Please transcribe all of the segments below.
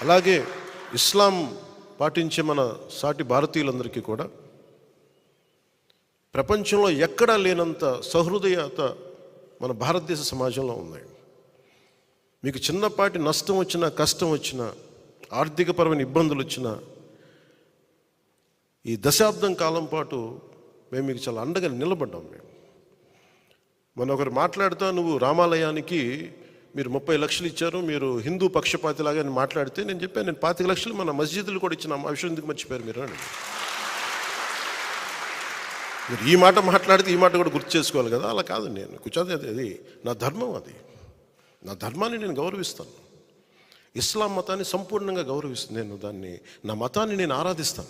అలాగే ఇస్లాం పాటించే మన సాటి భారతీయులందరికీ కూడా ప్రపంచంలో ఎక్కడా లేనంత సహృదయత మన భారతదేశ సమాజంలో ఉన్నాయి. మీకు చిన్నపాటి నష్టం వచ్చినా కష్టం వచ్చినా ఆర్థికపరమైన ఇబ్బందులు వచ్చినా ఈ దశాబ్దం కాలం పాటు మేము మీకు చాలా అండగా నిలబడ్డాం మేము. మన ఒకరు మాట్లాడుతా నువ్వు రామాలయానికి మీరు ముప్పై లక్షలు ఇచ్చారు మీరు హిందూ పక్షపాతిలాగా అని మాట్లాడితే నేను చెప్పాను నేను పాతిక లక్షలు మన మస్జిద్లు కూడా ఇచ్చిన ఆ విషయం ఎందుకు మర్చిపోయారు మీరు అని. మీరు ఈ మాట మాట్లాడితే ఈ మాట కూడా గుర్తు చేసుకోవాలి కదా అలా కాదు నేను కూర్చోది అది అది నా ధర్మం అది. నా ధర్మాన్ని నేను గౌరవిస్తాను. ఇస్లాం మతాన్ని సంపూర్ణంగా గౌరవిస్తాను నేను దాన్ని నా మతాన్ని నేను ఆరాధిస్తాను.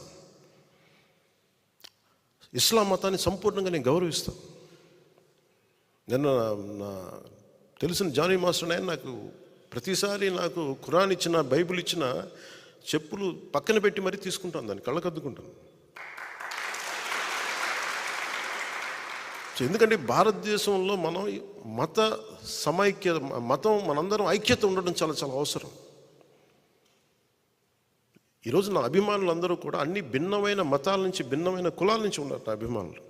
ఇస్లాం మతాన్ని సంపూర్ణంగా నేను గౌరవిస్తాను. నిన్న నా తెలిసిన. జానీ మాస్టర్ ఆయన నాకు ప్రతిసారి నాకు ఖురాన్ ఇచ్చిన బైబిల్ ఇచ్చిన చెప్పులు పక్కన పెట్టి మరీ తీసుకుంటాను. దాన్ని కళ్ళకద్దుకుంటాను ఎందుకంటే భారతదేశంలో మనం మత సమైక్య మతం మనందరం ఐక్యత ఉండడం చాలా చాలా అవసరం. ఈరోజు నా అభిమానులు అందరూ కూడా అన్ని భిన్నమైన మతాల నుంచి భిన్నమైన కులాల నుంచి ఉన్నారు నా అభిమానులు.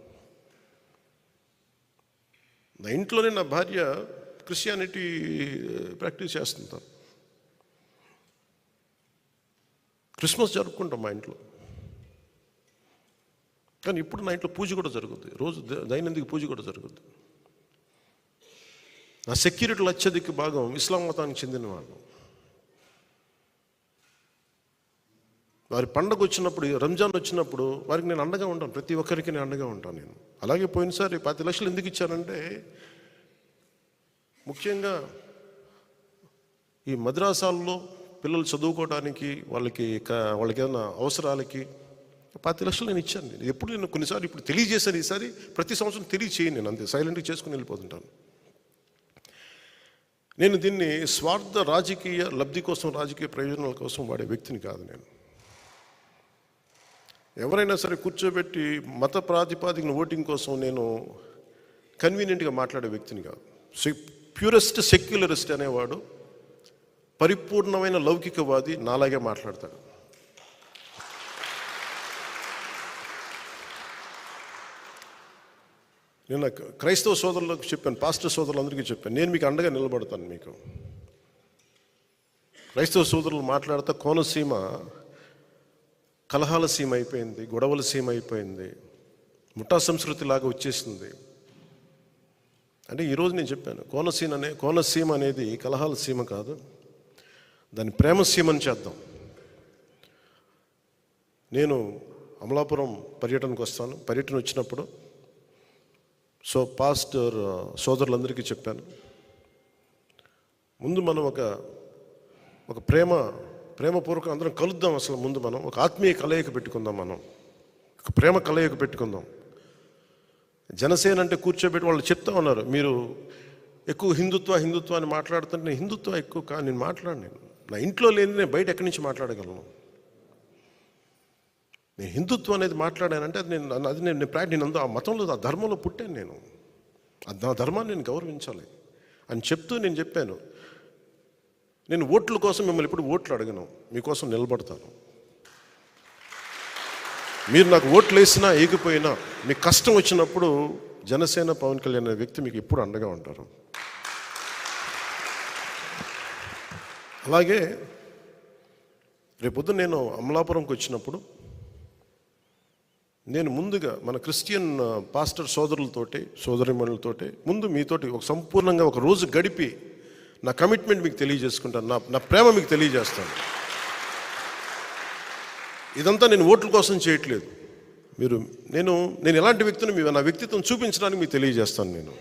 నా ఇంట్లోనే నా భార్య క్రిస్టియానిటీ ప్రాక్టీస్ చేస్తుంటారు క్రిస్మస్ జరుపుకుంటాం మా ఇంట్లో. కానీ ఇప్పుడు మా ఇంట్లో పూజ కూడా జరుగుద్ది. రోజు ద- దైనందిక పూజ కూడా జరుగుద్ది. నా సెక్యూరిటీ అత్యధిక భాగం ఇస్లాం మతానికి చెందిన వాళ్ళు. వారి పండగ వచ్చినప్పుడు రంజాన్ వచ్చినప్పుడు వారికి నేను అండగా ఉంటాను. ప్రతి ఒక్కరికి నేను అండగా ఉంటాను నేను. అలాగే పోయినసారి పది లక్షలు ఎందుకు ఇచ్చానంటే ముఖ్యంగా ఈ మద్రాసాల్లో పిల్లలు చదువుకోవడానికి వాళ్ళకి క- వాళ్ళకి ఏదైనా అవసరాలకి పాతి లక్షలు నేను ఇచ్చాను నేను. ఎప్పుడు నేను కొన్నిసార్లు ఇప్పుడు తెలియజేశాను ఈసారి ప్రతి సంవత్సరం తెలియచేయను నేను. అంతే. సైలెంట్గా చేసుకుని వెళ్ళిపోతుంటాను. నేను దీన్ని స్వార్థ రాజకీయ లబ్ధి కోసం రాజకీయ ప్రయోజనాల కోసం వాడే వ్యక్తిని కాదు నేను. ఎవరైనా సరే కూర్చోబెట్టి మత ప్రాతిపాదికన ఓటింగ్ కోసం నేను కన్వీనియంట్గా మాట్లాడే వ్యక్తిని కాదు. ప్యూరెస్ట్ సెక్యులరిస్ట్ అనేవాడు పరిపూర్ణమైన లౌకికవాది నాలాగే మాట్లాడతాడు. నేను క్రైస్తవ సోదరులకు చెప్పాను పాస్టర్ సోదరులందరికీ చెప్పాను నేను మీకు అండగా నిలబడతాను మీకు. క్రైస్తవ సోదరులు మాట్లాడితే కోనసీమ కలహాల సీమ అయిపోయింది గొడవల సీమ అయిపోయింది ముఠా సంస్కృతి లాగా వచ్చేసింది. అంటే ఈరోజు నేను చెప్పాను కోనసీమ అనే కోనసీమ అనేది కలహాల సీమ కాదు. దాన్ని ప్రేమ సీమని చేద్దాం. నేను అమలాపురం పర్యటనకు వస్తాను పర్యటన వచ్చినప్పుడు. సో పాస్టర్ సోదరులందరికీ చెప్పాను. ముందు మనం ఒక ఒక ప్రేమ ప్రేమపూర్వకం అందరం కలుద్దాం అసలు ముందు మనం. ఒక ఆత్మీయ కలయిక పెట్టుకుందాం మనం. ఒక ప్రేమ కలయిక పెట్టుకుందాం. జనసేన అంటే కూర్చోబెట్టి వాళ్ళు చెప్తా ఉన్నారు మీరు ఎక్కువ హిందుత్వ హిందుత్వ అని మాట్లాడుతుంటే నేను హిందుత్వ ఎక్కువ కా నేను మాట్లాడు నా ఇంట్లో లేని నేను బయట ఎక్కడి నుంచి మాట్లాడగలను? నేను హిందుత్వం అనేది మాట్లాడానంటే అది నేను అది నేను ప్రాక్టీ నేను ఆ మతంలో ఆ ధర్మంలో పుట్టాను నేను. ఆ నా ధర్మాన్ని నేను గౌరవించాలి అని చెప్తూ నేను చెప్పాను. నేను ఓట్ల కోసం మిమ్మల్ని ఇప్పుడు ఓట్లు అడగను మీకోసం నిలబడతాను. మీరు నాకు ఓట్లు వేసినా ఏగిపోయినా మీకు కష్టం వచ్చినప్పుడు జనసేన పవన్ కళ్యాణ్ అనే వ్యక్తి మీకు ఎప్పుడు అండగా ఉంటారు? అలాగే రేపొద్దు నేను అమలాపురంకి వచ్చినప్పుడు నేను ముందుగా మన క్రిస్టియన్ పాస్టర్ సోదరులతోటి సోదరిమణులతోటి ముందు మీతోటి ఒక సంపూర్ణంగా ఒక రోజు గడిపి నా కమిట్మెంట్ మీకు తెలియజేసుకుంటాను నా నా ప్రేమ మీకు తెలియజేస్తాను. ఇదంతా నేను ఓట్ల కోసం చేయట్లేదు. మీరు నేను నేను ఎలాంటి వ్యక్తిని మీ నా వ్యక్తిత్వం చూపించడానికి మీకు తెలియజేస్తాను నేను.